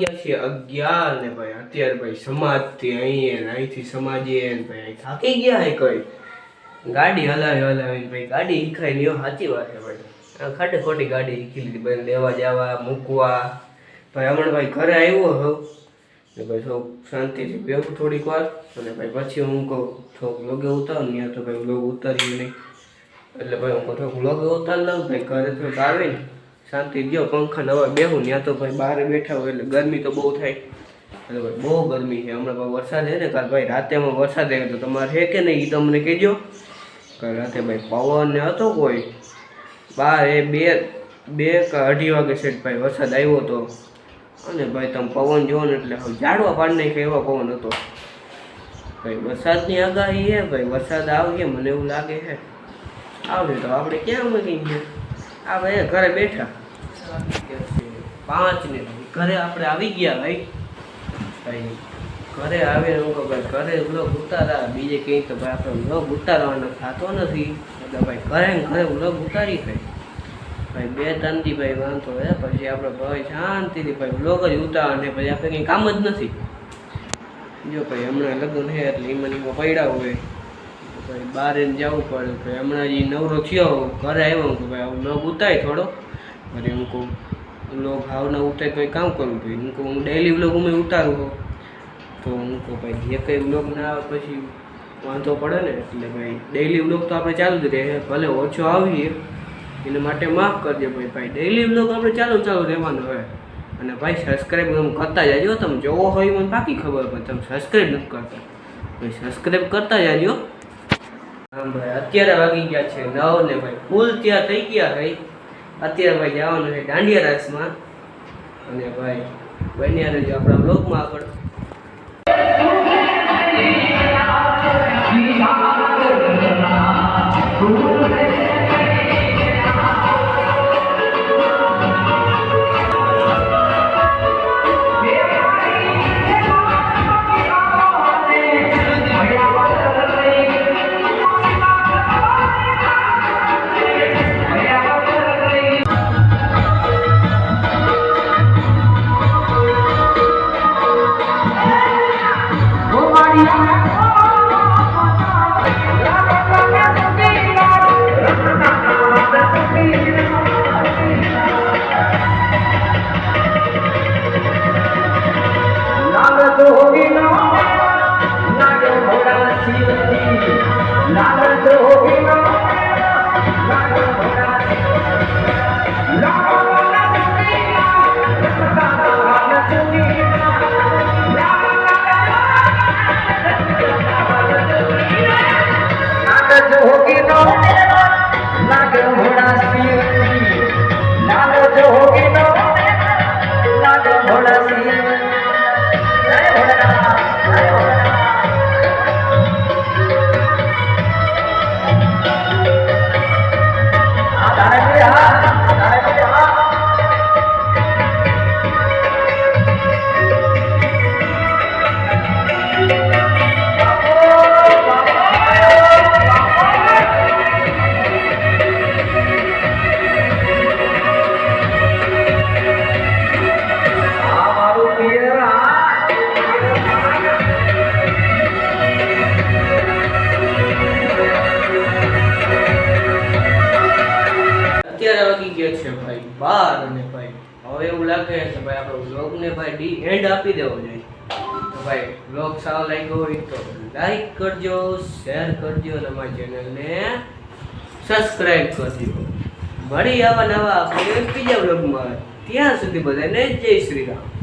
વાગ્યા છે અગિયાર ને ભાઈ, અત્યારે ભાઈ સમાજથી અહીં ને અહીંથી સમાજે ને ભાઈ, અહીં થાકી ગયા હે કઈ. ગાડી હલાવી હલાવી ભાઈ, ગાડી હીખાઈ લ્યો સાચી વાત છે ભાઈ. ખાટે ખોટી ગાડી હીખી લીધી ભાઈ, લેવા જવા, મૂકવા. ભાઈ, હમણાં ભાઈ ઘરે આવ્યો હતો ને ભાઈ થોડુંક શાંતિથી બેહું થોડીક વાર. અને ભાઈ પછી હું કહું, થોડુંક લોગે ઉતાર ને તો ભાઈ લોગ ઉતાર્યું નહીં. એટલે ભાઈ હું થોડુંક લોગે ઉતાર લઉં, ભાઈ ઘરે થોડુંક આવે શાંતિ ગયો પંખા નવા બેહું ત્યાં તો ભાઈ બહાર બેઠા હોય એટલે ગરમી તો બહુ થાય. એટલે ભાઈ બહુ ગરમી છે. હમણાં ભાઈ વરસાદ છે ને, કાલ ભાઈ રાતેમાં વરસાદ આવ્યો તો તમારે છે કે નહીં એ તમને કહેજો. કાલ રાતે ભાઈ પવન ને હતો કોઈ. બાર એ બે બે કે અઢી વાગે સેટ ભાઈ વરસાદ આવ્યો હતો અને ભાઈ તમે પવન જોવો ને એટલે હવે ઝાડવા નહીં નાખે એવો પવન હતો. ભાઈ વરસાદની આગાહી છે, ભાઈ વરસાદ આવશે મને એવું લાગે છે. આવશે તો આપણે ક્યાં મળી ગયા? આ ભાઈ ઘરે બેઠા. પાંચ ને ઘરે આપણે આવી ગયા ભાઈ. ઘરે આવે હું કહું ભાઈ ઘરે વ્લોગ ઉતારા. બીજે કંઈ તો ભાઈ આપણે વ્લોગ ઉતારવાનો થતો નથી. એટલે ભાઈ ઘરે ઘરે વ્લોગ ઉતારી ભાઈ. ભાઈ બે ત્રણથી ભાઈ વાંધો હે, પછી આપણે ભાઈ શાંતિથી ભાઈ વ્લોગ જ ઉતારવા ને પછી આપણે કંઈ કામ જ નથી. જો ભાઈ હમણાં લગ્ન છે એટલે એમાં એમાં પડ્યા હોય. ભાઈ બહાર એને જવું પડે. ભાઈ હમણાં એ નવરો થયો, ઘરે આવ્યો કે ભાઈ, આવું લોગ ઉતાય થોડો. પછી હું કહું, લોગ હાવના ઉતાય તો કામ કરું ભાઈ હું કહું, હું ડેલી વ્લોગ હું ઉતારું છું. તો હું કહું, ભાઈ, જે કંઈ વ્લોગ ના આવે પછી વાંધો પડે ને, એટલે ભાઈ ડેલી વ્લોગ તો આપણે ચાલુ જ રહે. ભલે ઓછો આવીએ, એના માટે માફ કરજો ભાઈ. ભાઈ ડેલી વ્લોગ આપણે ચાલુ ચાલુ રહેવાનું હોય અને ભાઈ સબસ્ક્રાઈબ તમે કરતા જાજો તમે જોવો હોય મને બાકી ખબર પણ તમે સબસ્ક્રાઈબ નથી કરતા. ભાઈ સબસ્ક્રાઈબ કરતા જાજો. ભાઈ અત્યારે વાગી ગયા છે નવ ને ભાઈ, ફૂલ ત્યાં થઈ ગયા ભાઈ. અત્યારે ભાઈ જવાનું છે દાંડિયા રાસમાં. અને ભાઈ બન્યા રહેજો આપણા બ્લોગમાં આગળ. Oh, અત્યારે છે ભાઈ, બાર અને ભાઈ. હવે એવું લાગે કે ભાઈ, આપણો વ્લોગને ભાઈ ડી એન્ડ આપી દેવો જોઈએ. તો ભાઈ બ્લોગ સારો લાગ્યો હોય તો લાઈક કરજો શેર કરજો અને અમારી ચેનલને સબસ્ક્રાઈબ કરજો. મળી આવા નવા આપણે બીજા બ્લોગમાં ત્યાં સુધી બધાને જય શ્રી રામ.